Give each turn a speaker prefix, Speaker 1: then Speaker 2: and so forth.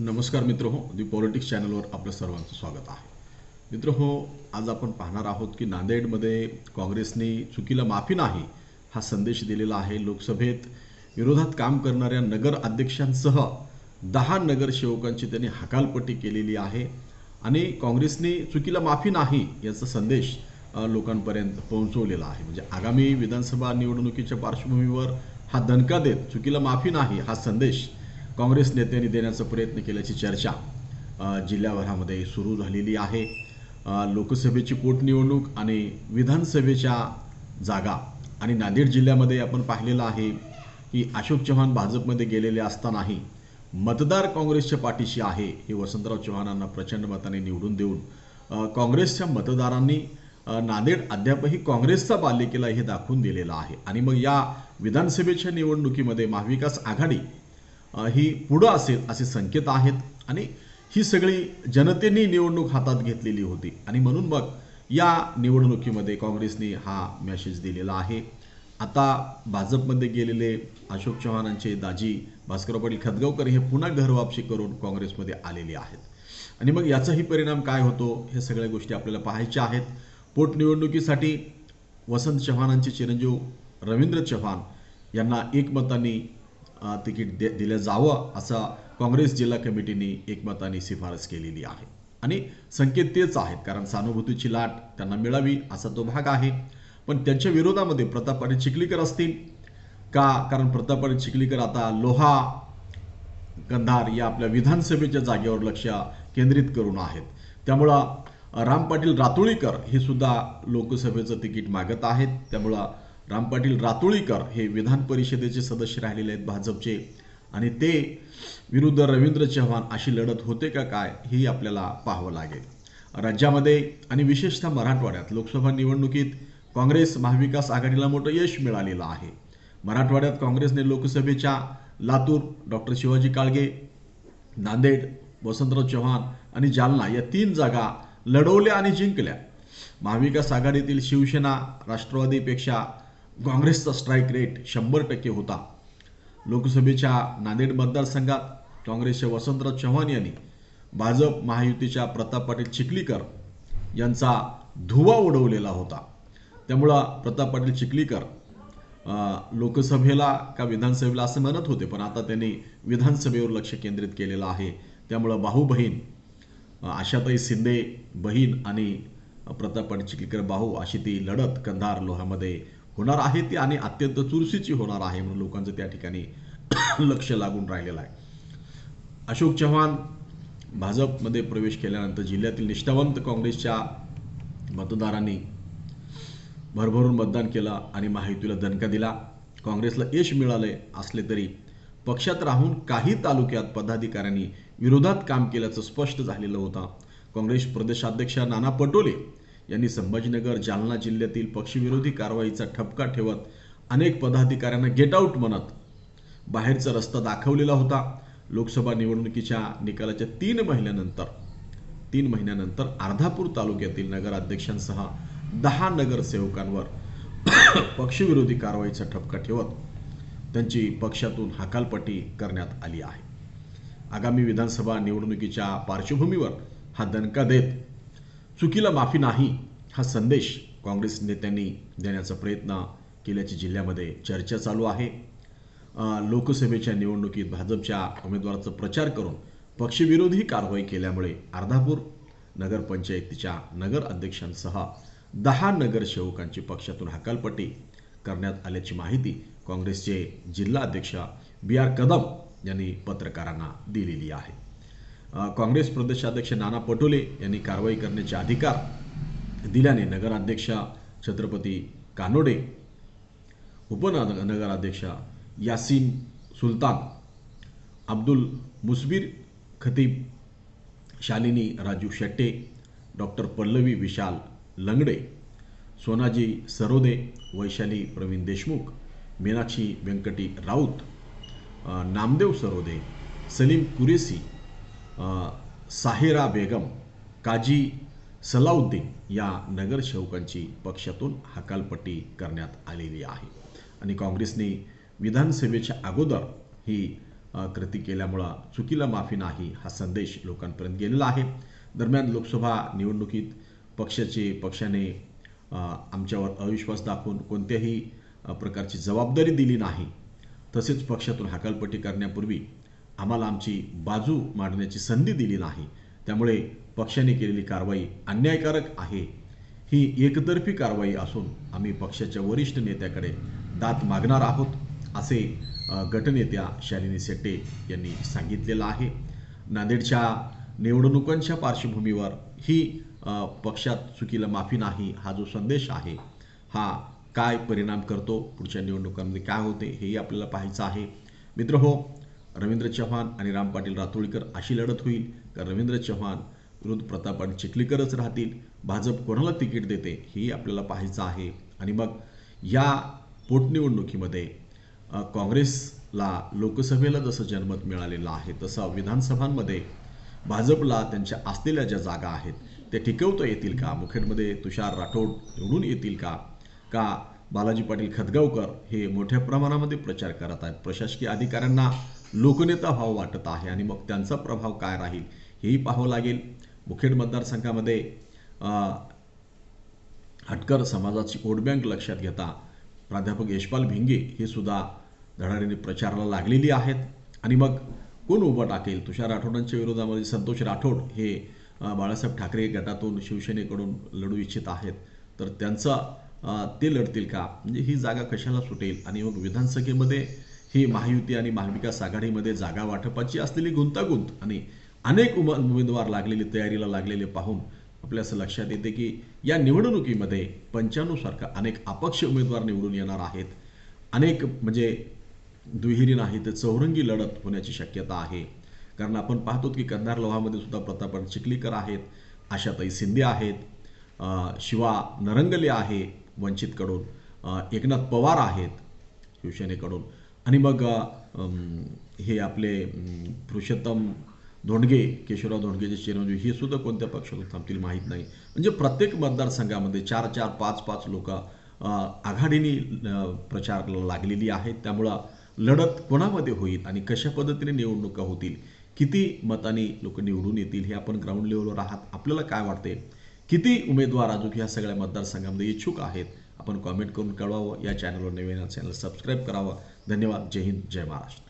Speaker 1: नमस्कार मित्र हो दी पॉलिटिक्स चॅनलवर आपलं सर्वांचं स्वागत आहे. मित्र हो आज आपण पाहणार आहोत की नांदेडमध्ये काँग्रेसने चुकीला माफी नाही हा संदेश दिलेला आहे. लोकसभेत विरोधात काम करणाऱ्या नगर अध्यक्षांसह दहा नगरसेवकांची त्यांनी हकालपट्टी केलेली आहे आणि काँग्रेसने चुकीला माफी नाही याचा संदेश लोकांपर्यंत पोहोचवलेला आहे. म्हणजे आगामी विधानसभा निवडणुकीच्या पार्श्वभूमीवर हा दणका देत चुकीला माफी नाही हा संदेश काँग्रेस नेत्यांनी देण्याचा प्रयत्न केल्याची चर्चा जिल्ह्याभरामध्ये सुरू झालेली आहे. लोकसभेची पोटनिवडणूक आणि विधानसभेच्या जागा आणि नांदेड जिल्ह्यामध्ये आपण पाहिलेलं आहे की अशोक चव्हाण भाजपमध्ये गेलेले असतानाही मतदार काँग्रेसच्या पाठीशी आहे हे वसंतराव चव्हाणांना प्रचंड मताने निवडून देऊन काँग्रेसच्या मतदारांनी नांदेड अद्यापही काँग्रेसचा पालिकेला हे दाखवून दिलेला आहे. आणि मग या विधानसभेच्या निवडणुकीमध्ये महाविकास आघाडी ही पुढं असेल असे संकेत आहेत. आणि ही सगळी जनतेने निवडणूक हातात घेतलेली होती. आणि म्हणून मग या निवडणुकीमध्ये काँग्रेसने हा मेसेज दिलेला आहे. आता भाजपमध्ये गेलेले अशोक चव्हाणांचे दाजी भास्करराव पाटील खदगावकर हे पुन्हा घरवापशी करून काँग्रेसमध्ये आलेले आहेत. आणि मग याचाही परिणाम काय होतो हे सगळ्या गोष्टी आपल्याला पाहायच्या आहेत. पोटनिवडणुकीसाठी वसंत चव्हाणांचे चिरंजीव रवींद्र चव्हाण यांना एकमताने तिकीट दे दिलं जावं असा काँग्रेस जिल्हा कमिटीने एकमताने शिफारस केलेली आहे. आणि संकेत तेच आहेत कारण सहानुभूतीची लाट त्यांना मिळावी असा तो भाग आहे. पण त्यांच्या विरोधामध्ये प्रताप आणि चिखलीकर असतील? का? कारण प्रताप चिखलीकर आता लोहा कंधार या आपल्या विधानसभेच्या जागेवर लक्ष केंद्रित करून आहेत. त्यामुळं राम पाटील रातोळीकर हे सुद्धा लोकसभेचं तिकीट मागत आहेत. त्यामुळं राम पाटील रातोळीकर हे विधान परिषदेचे सदस्य राहिलेले आहेत भाजपचे. आणि ते विरुद्ध रवींद्र चव्हाण अशी लढत होते का काय हे आपल्याला पाहावं लागेल. राज्यामध्ये आणि विशेषतः मराठवाड्यात लोकसभा निवडणुकीत काँग्रेस महाविकास आघाडीला मोठं यश मिळालेलं आहे. मराठवाड्यात काँग्रेसने लोकसभेच्या लातूर डॉक्टर शिवाजी काळगे नांदेड वसंतराव चव्हाण आणि जालना या तीन जागा लढवल्या आणि जिंकल्या. महाविकास आघाडीतील शिवसेना राष्ट्रवादीपेक्षा काँग्रेसचा स्ट्राईक रेट शंभर टक्के होता. लोकसभेच्या नांदेड मतदारसंघात काँग्रेसचे वसंतराव चव्हाण यांनी भाजप महायुतीच्या प्रताप पाटील चिखलीकर यांचा धुवा उडवलेला होता. त्यामुळं प्रताप पाटील चिखलीकर लोकसभेला का विधानसभेला असं म्हणत होते पण आता त्यांनी विधानसभेवर लक्ष केंद्रित केलेलं आहे. त्यामुळं भाऊ बहीण आशाताई शिंदे बहीण आणि प्रताप पाटील चिखलीकर भाऊ अशी ती लढत कंधार लोहामध्ये होणार आहे ती आणि अत्यंत चुरशीची होणार आहे म्हणून लोकांचं त्या ठिकाणी लक्ष लागून राहिलेलं आहे. अशोक चव्हाण भाजपमध्ये प्रवेश केल्यानंतर जिल्ह्यातील निष्ठावंत काँग्रेसच्या मतदारांनी भरभरून मतदान केलं आणि महायुतीला दणका दिला. काँग्रेसला यश मिळाले असले तरी पक्षात राहून काही तालुक्यात पदाधिकाऱ्यांनी विरोधात काम केल्याचं स्पष्ट झालेलं होतं. काँग्रेस प्रदेशाध्यक्ष नाना पटोले यांनी संभाजीनगर जालना जिल्ह्यातील पक्षविरोधी कारवाईचा ठपका ठेवत अनेक पदाधिकाऱ्यांना गेट आऊट म्हणत बाहेरचा रस्ता दाखवलेला होता. लोकसभा निवडणुकीच्या निकालाच्या तीन महिन्यानंतर तीन महिन्यानंतर अर्धापूर तालुक्यातील नगराध्यक्षांसह दहा नगरसेवकांवर पक्षविरोधी कारवाईचा ठपका ठेवत त्यांची पक्षातून हकालपट्टी करण्यात आली आहे. आगामी विधानसभा निवडणुकीच्या पार्श्वभूमीवर हा दणका देत चुकीला माफी नाही हा संदेश काँग्रेस नेत्यांनी देण्याचा प्रयत्न केल्याची जिल्ह्यामध्ये चर्चा चालू आहे. लोकसभेच्या निवडणुकीत भाजपच्या उमेदवाराचा प्रचार करून पक्षविरोधी कारवाई केल्यामुळे अर्धापूर नगरपंचायतीच्या नगर अध्यक्षांसह दहा नगरसेवकांची पक्षातून हकालपट्टी करण्यात आल्याची माहिती काँग्रेसचे जिल्हा अध्यक्ष बी आर कदम यांनी पत्रकारांना दिलेली आहे. काँग्रेस प्रदेशाध्यक्ष नाना पटोले यांनी कारवाई करण्याचे अधिकार दिल्याने नगराध्यक्षा छत्रपती कानोडे उपनगराध्यक्षा यासीन सुलतान अब्दुल मुसबीर खतीब शालिनी राजू शेट्टे डॉक्टर पल्लवी विशाल लंगडे सोनाजी सरोदे वैशाली प्रवीण देशमुख मीनाक्षी व्यंकटी राऊत नामदेव सरोदे सलीम कुरेसी साहिरा बेगम काजी सलाउद्दीन या नगरसेवकांची पक्षातून हकालपट्टी करण्यात आलेली आहे. आणि काँग्रेसने विधानसभेच्या अगोदर ही कृती केल्यामुळं चुकीला माफी नाही हा संदेश लोकांपर्यंत गेलेला आहे. दरम्यान लोकसभा निवडणुकीत पक्षाचे पक्षाने आमच्यावर अविश्वास दाखवून कोणत्याही प्रकारची जबाबदारी दिली नाही. तसेच पक्षातून हकालपट्टी करण्यापूर्वी आम्हाला आमची बाजू मांडण्याची संधी दिली नाही. त्यामुळे पक्षाने केलेली कारवाई अन्यायकारक आहे. ही एकतर्फी कारवाई असून आम्ही पक्षाच्या वरिष्ठ नेत्याकडे दात मागणार आहोत असे गटनेत्या शालिनी सेट्टे यांनी सांगितलेलं आहे. नांदेडच्या निवडणुकांच्या पार्श्वभूमीवर ही पक्षात चुकीला माफी नाही हा जो संदेश आहे हा काय परिणाम करतो पुढच्या निवडणुकांमध्ये काय होते हेही आपल्याला पाहायचं आहे. मित्र हो रवींद्र चव्हाण आणि राम पाटील रातोळीकर अशी लढत होईल. का रवींद्र चव्हाण विरुद्ध प्रताप आणि चिखलीकरच राहतील. भाजप कोणाला तिकीट देते हे आपल्याला पाहायचं आहे. आणि मग या पोटनिवडणुकीमध्ये काँग्रेसला लोकसभेला जसं जनमत मिळालेलं आहे तसं विधानसभांमध्ये भाजपला त्यांच्या असलेल्या ज्या जागा आहेत त्या टिकवता येतील का? मुखेडमध्ये तुषार राठोड निवडून येतील का? का बालाजी पाटील खतगावकर हे मोठ्या प्रमाणामध्ये प्रचार करत आहेत. प्रशासकीय अधिकाऱ्यांना लोकनेता भाव वाटत आहे आणि मग त्यांचा प्रभाव काय राहील हेही पाहावं लागेल. मुखेड मतदारसंघामध्ये हटकर समाजाची वोट बँक लक्षात घेता प्राध्यापक यशपाल भिंगे हे सुद्धा धडाडीने प्रचाराला लागलेली आहेत. आणि मग कोण उभं टाकेल? तुषार राठोडांच्या विरोधामध्ये संतोष राठोड हे बाळासाहेब ठाकरे गटातून शिवसेनेकडून लढू इच्छित आहेत. तर त्यांचा ते लढतील का? म्हणजे ही जागा कशाला सुटेल? आणि मग विधानसभेमध्ये ही महायुती आणि महाविकास आघाडीमध्ये जागा वाटपाची असलेली गुंतागुंत आणि अनेक उम उमेदवार लागलेली तयारीला लागलेले पाहून आपल्या असं लक्षात येते की या निवडणुकीमध्ये पंच्याण्णव सारखा अनेक अपक्ष उमेदवार निवडून येणार आहेत. अनेक म्हणजे दुहेरी नाही तर चौरंगी लढत होण्याची शक्यता आहे. कारण आपण पाहतो की कंधार लोहामध्ये सुद्धा प्रताप चिखलीकर आहेत आशाताई शिंदे आहेत शिवा नरंगले आहे वंचितकडून एकनाथ पवार आहेत शिवसेनेकडून. आणि मग हे आपले पुरुषोत्तम धोंडगे केशवराव धोंडगेचे चिरंजीव हे सुद्धा कोणत्या पक्षातून थांबतील माहीत नाही. म्हणजे प्रत्येक मतदारसंघामध्ये चार चार पाच पाच लोक आघाडीने प्रचार प्रचाराला लागलेली आहेत. त्यामुळं लढत कोणामध्ये होईल आणि कशा पद्धतीने निवडणुका होतील किती मताने लोक निवडून येतील हे आपण ग्राउंड लेवलवर आहात. आपल्याला काय वाटते किती उमेदवार अजून ह्या सगळ्या मतदारसंघामध्ये इच्छुक आहेत? आपण कॉमेंट करून कळवावं. या चॅनलवर नवीन चॅनल सबस्क्राईब करावं. धन्यवाद. जय हिंद. जय महाराष्ट्र.